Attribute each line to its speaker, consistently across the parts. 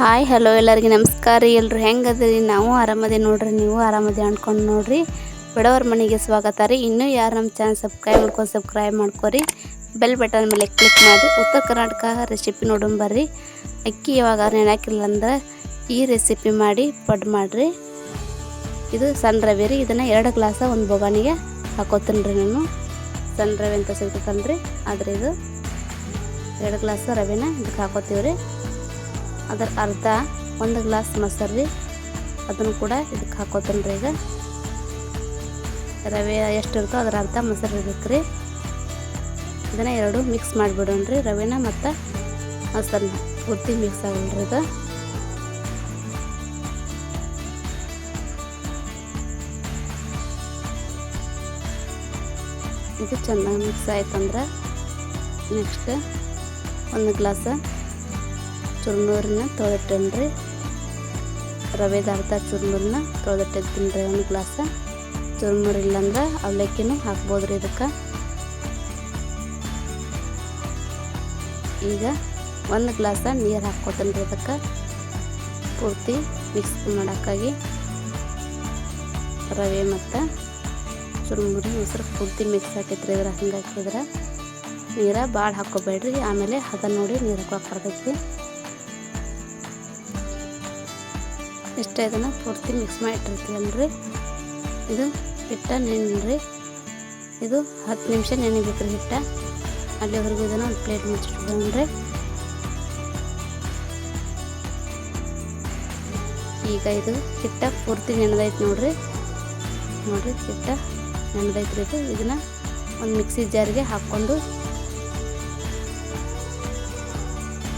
Speaker 1: Hi, hello ಎಲ್ಲರಿಗೆ ನಮಸ್ಕಾರ ರೀ. ಎಲ್ಲರೂ ಹೆಂಗದ್ರಿ? ನಾವು ಆರಾಮದಿ ನೋಡ್ರಿ, ನೀವು ಆರಾಮದಿ ಅಂದ್ಕೊಂಡು ನೋಡ್ರಿ. ಬಡವರ ಮನೆಗೆ ಸ್ವಾಗತ ರೀ. ಇನ್ನೂ ಯಾರು ನಮ್ಮ ಚಾನಲ್ ಸಬ್ಸ್ಕ್ರೈಬ್ ಮಾಡ್ಕೊಂಡು ಸಬ್ಸ್ಕ್ರೈಬ್ ಮಾಡ್ಕೊರಿ. ಬೆಲ್ ಬಟನ್ ಮೇಲೆ ಕ್ಲಿಕ್ ಮಾಡಿ. ಉತ್ತರ ಕರ್ನಾಟಕ ರೆಸಿಪಿ ನೋಡೋಣ ಬರ್ರಿ. ಅಕ್ಕಿ ಯಾವಾಗ ನೆನಕಿಲ್ಲ ಅಂದ್ರೆ ಈ ರೆಸಿಪಿ ಮಾಡಿ ಪಡ್ ಮಾಡಿರಿ. ಇದು ಸಣ್ಣ ರವೆ ರೀ. ಇದನ್ನು ಎರಡು ಗ್ಲಾಸ ಒಂದು ಬೊಗಾಣಿಗೆ ಹಾಕೋತೀನಿ ರೀ ನಾನು. ಸಣ್ಣ ರವೆ ಅಂತ ಸಿಗ್ತೈತಲ್ರಿ. ಆದ್ರೆ ಇದು ಎರಡು ಗ್ಲಾಸ್ ರವೆನ ಇದಕ್ಕೆ ಹಾಕೋತೀವಿ ರೀ ಅದರ ಅರ್ಧ ಒಂದು ಗ್ಲಾಸ್ ಮೊಸರು ಅದನ್ನು ಕೂಡ ಇದಕ್ಕೆ ಹಾಕೋತೀನಿ ರೀ ಈಗ. ರವೆ ಎಷ್ಟು ಇರ್ತೋ ಅದರ ಅರ್ಧ ಮೊಸರು ಇರ್ಬೇಕು ರೀ. ಇದನ್ನು ಎರಡು ಮಿಕ್ಸ್ ಮಾಡಿಬಿಡೋಣ ರೀ ರವೆನ ಮತ್ತು ಮೊಸರನ್ನ. ಪೂರ್ತಿ ಮಿಕ್ಸ್ ಆಗಲ್ಲ ರೀ ಇದು. ಇದು ಚೆನ್ನಾಗಿ ಮಿಕ್ಸ್ ಆಯ್ತಂದ್ರೆ ನೆಕ್ಸ್ಟ್ ಒಂದು ಗ್ಲಾಸ ಚುರುಮುರಿನ ರೀ ರವೆದ ಅರ್ಧ ಚುರ್ಮುರ್ನ ತೊಳೆದಿಟ್ಟಿರ್ತೀನಿ ರೀ ಒಂದು ಗ್ಲಾಸ. ಚುರ್ಮುರಿ ಇಲ್ಲಂದ್ರೆ ಅವಲಕ್ಕಿನೂ ಹಾಕ್ಬೋದು ರೀ ಇದಕ್ಕೆ. ಈಗ ಒಂದು ಗ್ಲಾಸ ನೀರು ಹಾಕ್ಕೊತೀನಿ ರೀ ಇದಕ್ಕೆ. ಪೂರ್ತಿ ಮಿಕ್ಸ್ ಮಾಡೋಕ್ಕಾಗಿ ರವೆ ಮತ್ತು ಚುರುಮುರಿ ಮೊಸರು ಪೂರ್ತಿ ಮಿಕ್ಸ್ ಹಾಕೈತ್ರಿ ಇದ್ರ ಹಂಗೆ ಹಾಕಿದ್ರೆ ನೀರು ಭಾಳ ಹಾಕ್ಕೋಬೇಡ್ರಿ ಆಮೇಲೆ ಹದ ನೋಡಿ ನೀರು ಹಾಕೋಕೆ ಬರ್ತೈತಿ. ಇಷ್ಟೇ ಇದನ್ನು ಪೂರ್ತಿ ಮಿಕ್ಸ್ ಮಾಡಿ ಇಟ್ಟಿರ್ತೀವಲ್ರಿ ಇದು ಹಿಟ್ಟ ನೆನಿಲ್ರಿ ಇದು ಹತ್ತು ನಿಮಿಷ ನೆನಿಬೇಕ್ರಿ ಹಿಟ್ಟ. ಅಲ್ಲಿವರೆಗೂ ಇದನ್ನು ಒಂದು ಪ್ಲೇಟ್ ಮುಚ್ಚಿಟ್ಕೊಂಡ್ರಿ ಈಗ ಇದು ಹಿಟ್ಟ ಪೂರ್ತಿ ನೆನೆದೈತೆ ನೋಡ್ರಿ. ನೋಡ್ರಿ ಹಿಟ್ಟ ನೆನೆದೈತ್ರಿ ಇದು. ಇದನ್ನು ಒಂದು ಮಿಕ್ಸಿ ಜಾರಿಗೆ ಹಾಕ್ಕೊಂಡು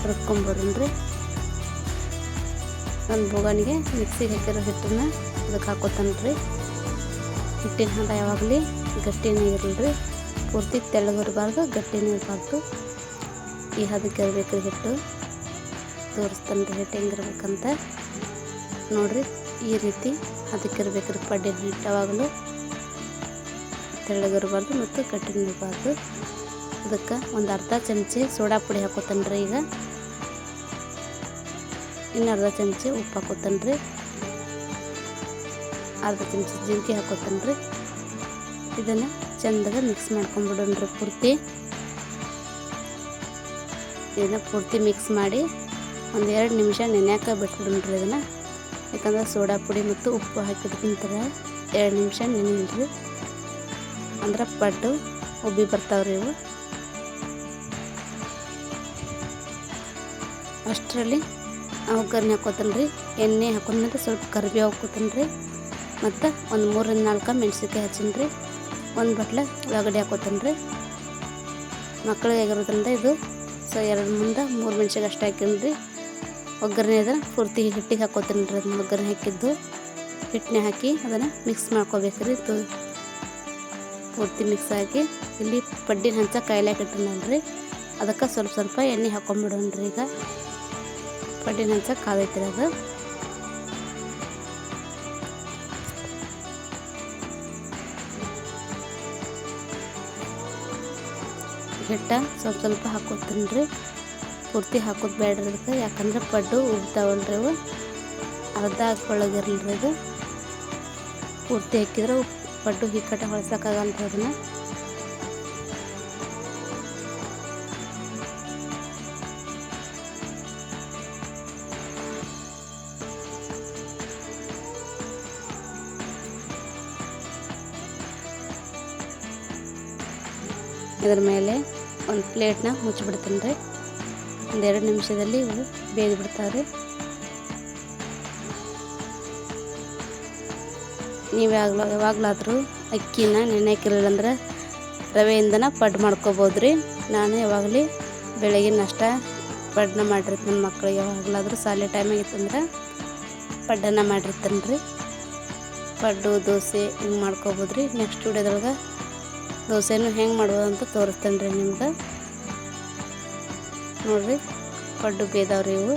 Speaker 1: ರುಬ್ಕೊಂಬರ್ರಿ ಒಂದು ಬೋಗಣಿಗೆ ಮಿಕ್ಸಿಗೆ ಹಾಕಿರೋ ಹಿಟ್ಟನ್ನ ಅದಕ್ಕೆ ಹಾಕೋತಾನ್ರಿ ಹಿಟ್ಟಿನ ಹದ ಯಾವಾಗಲಿ ಗಟ್ಟಿನೇ ರೀ ಪೂರ್ತಿ ತೆಳ್ಳಗಿರಬಾರ್ದು ಗಟ್ಟಿನೇ ಇರಬಾರ್ದು ಈ ಹದಕ್ಕೆ ಇರಬೇಕ್ರಿ ಹಿಟ್ಟು. ತೋರಿಸ್ತಾನೆ ರೀ ಹಿಟ್ಟು ಹೆಂಗಿರ್ಬೇಕಂತ ನೋಡಿರಿ, ಈ ರೀತಿ ಅದಕ್ಕೆ ಇರ್ಬೇಕ್ರಿ ಪಡ್ಡಿನ ಹಿಟ್ಟು ಯಾವಾಗಲೂ. ತೆಳ್ಳಗಿರಬಾರ್ದು ಮತ್ತು ಗಟ್ಟಿನ ಇರಬಾರ್ದು ಅದಕ್ಕೆ ಒಂದು ಅರ್ಧ ಚಮಚಿ ಸೋಡಾ ಪುಡಿ ಹಾಕೋತಾನೆ ರೀ ಈಗ. ಇನ್ನು ಅರ್ಧ ಚಮಚ ಉಪ್ಪು ಹಾಕೋತಾನೆ ಅರ್ಧ ಚಮಚ ಜೀರಿಗೆ ಹಾಕೋತಾನೆ ರೀ ಇದನ್ನು ಚೆಂದಾಗಿ ಮಿಕ್ಸ್ ಮಾಡ್ಕೊಂಬಿಡೋಣ ರೀ ಪೂರ್ತಿ. ಇದನ್ನು ಪೂರ್ತಿ ಮಿಕ್ಸ್ ಮಾಡಿ ಒಂದು ಎರಡು ನಿಮಿಷ ನೆನೆಯಾಕ ಬಿಟ್ಬಿಡೋಣ ರೀ ಇದನ್ನು. ಯಾಕಂದ್ರೆ ಸೋಡಾ ಪುಡಿ ಮತ್ತು ಉಪ್ಪು ಹಾಕಿದ್ಕಿಂತ ಎರಡು ನಿಮಿಷ ನೆನೆಯಿಲ್ರಿ ಅಂದ್ರೆ ಪಡ್ಡು ಉಬ್ಬಿ ಬರ್ತಾವ್ರಿ ಇವು. ಅಷ್ಟರಲ್ಲಿ ಒಗ್ಗರಣೆ ಹಾಕೋತೀನಿ ರೀ ಎಣ್ಣೆ ಹಾಕೊಂಡ್ಮೇಲೆ ಸ್ವಲ್ಪ ಕರಿಬೇವು ಹಾಕೋತೀನಿ ರೀ ಮತ್ತು ಒಂದು ಮೂರಿಂದ ನಾಲ್ಕು ಮೆಣಸಿನ್ಕಾಯಿ ಹಚ್ಚೀನಿ ರೀ ಒಂದು ಬಟ್ಲೆ ಉಳ್ಳಾಗಡ್ಡೆ ಹಾಕೋತೀನಿ ರೀ ಮಕ್ಕಳಿಗೆ ಆಗಿರೋದ್ರಿಂದ ಇದು ಸೊ ಎರಡು ಮುಂದೆ ಮೂರು ಮೆಣಸಿಗೆ ಅಷ್ಟು ಹಾಕೀನಿ ರೀ ಒಗ್ಗರಣೆ ಅದನ್ನು ಪೂರ್ತಿ ಹಿಟ್ಟಿಗೆ ಹಾಕೋತೀನಿ ರೀ ಅದನ್ನ ಒಗ್ಗರಣೆ ಹಾಕಿದ್ದು. ಹಿಟ್ಟನ್ನ ಹಾಕಿ ಅದನ್ನು ಮಿಕ್ಸ್ ಮಾಡ್ಕೋಬೇಕು ರೀ ಇದು. ಪೂರ್ತಿ ಮಿಕ್ಸ್ ಹಾಕಿ ಇಲ್ಲಿ ಪಡ್ಡಿನ ಹಂಚ ಕಾಯಿಲೆ ಇಟ್ಟಿನಲ್ರಿ ಅದಕ್ಕೆ ಸ್ವಲ್ಪ ಸ್ವಲ್ಪ ಎಣ್ಣೆ ಹಾಕೊಂಡ್ಬಿಡೋಣ್ರಿ ಈಗ. ಪಡ್ಡಿನ ಹಂಚ ಕಾದೈತ್ರಿ ಅದು. ಹಿಟ್ಟ ಸ್ವಲ್ಪ ಸ್ವಲ್ಪ ಹಾಕೋತೀನಿ ರೀ ಪೂರ್ತಿ ಹಾಕೋದು ಬೇಡ್ರಿ ಯಾಕಂದ್ರೆ ಪಡ್ಡು ಉಬ್ತಾವಲ್ರಿ ಅವು. ಅರ್ಧ ಹಾಕೊಳ್ಳೋದಿರಲ್ರಿ ಅದು. ಪೂರ್ತಿ ಹಾಕಿದ್ರೆ ಪಡ್ಡು ಹಿಕ್ಕಟ್ಟ ಹೊಳ್ಸೋಕ್ಕಾಗಲ್ರಿ ಅದನ್ನು. ಇದ್ರ ಮೇಲೆ ಒಂದು ಪ್ಲೇಟ್ನ ಮುಚ್ಚಿಬಿಡ್ತೀನಿ ರೀ. ಒಂದೆರಡು ನಿಮಿಷದಲ್ಲಿ ಇವು ಬೇಯ್ದು ನೀವು ಯಾವಾಗಲೂ ಯಾವಾಗಲಾದರೂ ಅಕ್ಕಿನ ನೆನೆಯಾಕಿರಲಿಲ್ಲ ಅಂದ್ರೆ ರವೆಯಿಂದನ ಪಡ್ ಮಾಡ್ಕೋಬೋದು ರೀ. ನಾನು ಯಾವಾಗಲಿ ಬೆಳಗ್ಗೆ ನಾಷ್ಟ ಪಡ್ನ ಮಾಡಿರ್ತೀನಿ ಮಕ್ಕಳಿಗೆ ಯಾವಾಗಲಾದರೂ ಸಾಲಿ ಟೈಮ್ ಆಗಿತ್ತಂದ್ರೆ ಪಡ್ಡನ್ನು ಮಾಡಿರ್ತೀನಿ ರೀ. ಪಡ್ಡು, ದೋಸೆ ಹಿಂಗೆ ಮಾಡ್ಕೋಬೋದು ರೀ. ನೆಕ್ಸ್ಟ್ ವಿಡಿಯೋದೊಳಗೆ ದೋಸೆನೂ ಹೆಂಗೆ ಮಾಡ್ಬೋದು ಅಂತ ತೋರಿಸ್ತೇನೆ ರೀ ನಿಮ್ಗೆ. ನೋಡಿರಿ ಪಡ್ಡು ರೀ ಇವು.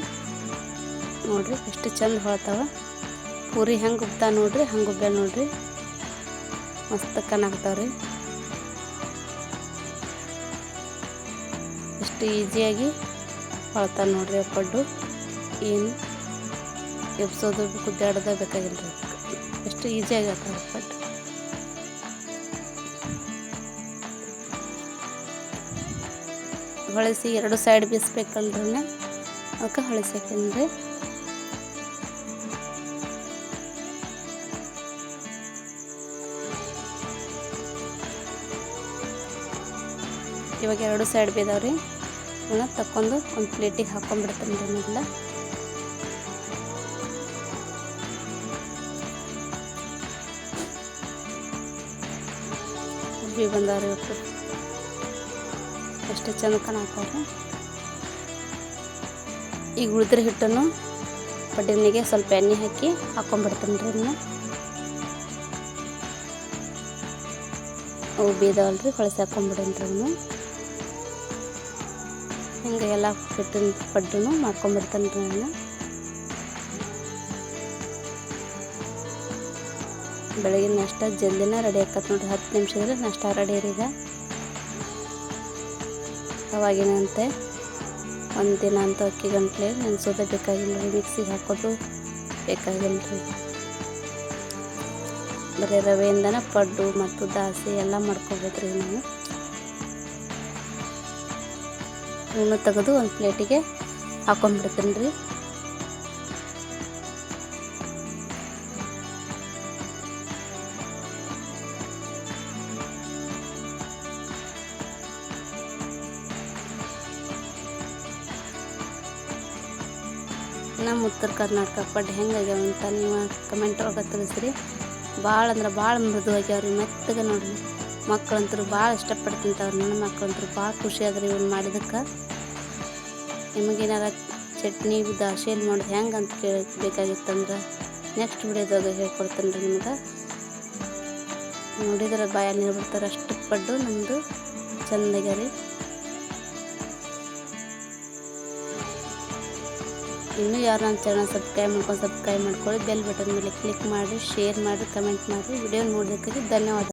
Speaker 1: ನೋಡಿರಿ, ಎಷ್ಟು ಚಂದ ಹೊಳ್ತಾವ. ಪೂರಿ ಹೆಂಗೆ ಉಬ್ತಾ ನೋಡಿರಿ, ಹಂಗೆ ಉಬ್ಬ ನೋಡಿರಿ. ಮಸ್ತ್ ಕಾಣಾಕ್ತಾವ್ರಿ ಎಷ್ಟು ಈಸಿಯಾಗಿ ಹೊಳ್ತಾನೆ ನೋಡಿರಿ ಆ ಪಡ್ಡು ಏನು ಎಬ್ಸೋದು ಕುದ್ದಾಡೋದು ಬೇಕಾಗಿಲ್ಲ ರೀ ಎಷ್ಟು ಈಸಿಯಾಗಿ ಆಗ್ತಾವೆ ಬಟ್ ಹೊಳಸಿ ಎರಡು ಸೈಡ್ ಬೀಸ್ಬೇಕಲ್ರಿ ಅದಕ್ಕೆ ಹೊಳಸಿ ಹಾಕೀನಿ ಇವಾಗ ಎರಡು ಸೈಡ್ ಬೇದಾವ್ರಿ. ಇವನ್ನ ತಕ್ಕೊಂಡು ಒಂದು ಪ್ಲೇಟಿಗೆ ಹಾಕೊಂಡ್ಬಿಡ್ತೀನಿ ರೀ ಮೊದಲ. ಉಬ್ಬಿ ಬಂದವ್ರಿ ಇವತ್ತು. ಎಷ್ಟು ಚಂದ ಕಾಣತ್ತಾವ್ರಿ ಈಗ ಉಳಿದ್ರ ಹಿಟ್ಟನ್ನು ಪಡ್ಡಿನಿಗೆ ಸ್ವಲ್ಪ ಎಣ್ಣೆ ಹಾಕಿ ಹಾಕೊಂಡ್ಬಿಡ್ತೀನಿ ರೀ ಇದನ್ನ ಅವು ಬೀದವಲ್ರಿ ಹೊಳಸಿ ಹಾಕೊಂಡ್ಬಿಡೀನಿ ರೀ ಅವನು ಹಿಂಗೆ ಎಲ್ಲ ಹಿಟ್ಟಿನ ಪಡ್ಡೂ ಮಾಡ್ಕೊಂಡ್ಬಿಡ್ತಾನೆ ರೀ ನಾನು ಬೆಳಗಿನ ನಾಷ್ಟ ಜಲ್ದಿನ ರೆಡಿ ಆಕತ್ ನೋಡ್ರಿ, ಹತ್ತು ನಿಮಿಷದಲ್ಲಿ ನಾಷ್ಟ ರೆಡಿ ರೀ ಈಗ. ಅವಾಗಿನಂತೆ ಒಂದು ದಿನ ಅಂತ ಅಕ್ಕಿ ಗಂಟ್ಲೆ ನೆನೆಸೋದೇ ಬೇಕಾಗಿಲ್ಲ ರೀ, ಮಿಕ್ಸಿಗೆ ಹಾಕೋದು ಬೇಕಾಗಿಲ್ಲ ರೀ ಬರೀ ರವೆಯಿಂದನೇ ಪಡ್ಡು ಮತ್ತು ದಾಸಿ ಎಲ್ಲ ಮಾಡ್ಕೋಬೇಕು ರೀ ನಾವು ಇನ್ನು ತೆಗೆದು ಒಂದು ಪ್ಲೇಟಿಗೆ ಹಾಕೊಂಡ್ಬಿಡ್ತೀನಿ ರೀ. ನಮ್ಮ ಉತ್ತರ ಕರ್ನಾಟಕ ಪಡ್ಡು ಹೆಂಗಾಗ್ಯಾವ ಅಂತ ನೀವು ಕಮೆಂಟ್ ಒಳಗೆ ತಿಳಿಸ್ರಿ. ಭಾಳ ಅಂದ್ರೆ ಭಾಳ ಮೃದು ಆಗ್ಯಾವ್ರಿ ಮೆತ್ತಗೆ ನೋಡ್ರಿ. ಮಕ್ಕಳಂತರು ಭಾಳ ಇಷ್ಟಪಟ್ಟು ತಿಂತಾವ್ರಿ ನನ್ನ ಮಕ್ಕಳಂತರು ಭಾಳ ಖುಷಿ ಆದ್ರಿ ಇವ್ನು ಮಾಡಿದಕ್ಕೆ. ನಿಮಗೇನಾರ ಚಟ್ನಿ ದಾಸೆಯಲ್ಲಿ ಮಾಡೋದು ಹೆಂಗೆ ಅಂತ ಕೇಳಬೇಕಾಗಿತ್ತಂದ್ರೆ ನೆಕ್ಸ್ಟ್ ವಿಡಿಯೋದಾಗ ಹೇಳ್ಕೊಡ್ತೇನೆ ರೀ ನಿಮ್ಗೆ. ನೋಡಿದ್ರೆ ಬಾಯಲ್ಲಿ ನೀರು ಬಿಡ್ತಾರೆ ಅಷ್ಟು ಪಡ್ಡು ನಮ್ಮದು ಚಂದಾಗ್ಯಾರಿ ಇನ್ನೂ ಯಾರು ನನ್ನ ಚಾನಲ್ ಸಬ್ಸ್ಕ್ರೈಬ್ ಮಾಡ್ಕೊಂಡು ಸಬ್ಸ್ಕ್ರೈಬ್ ಮಾಡ್ಕೊಳ್ಳಿ ಬೆಲ್ ಬಟನ್ ಮೇಲೆ ಕ್ಲಿಕ್ ಮಾಡಿ ಶೇರ್ ಮಾಡಿ ಕಮೆಂಟ್ ಮಾಡಿ ವಿಡಿಯೋ ನೋಡೋದಕ್ಕಾಗಿ ಧನ್ಯವಾದ.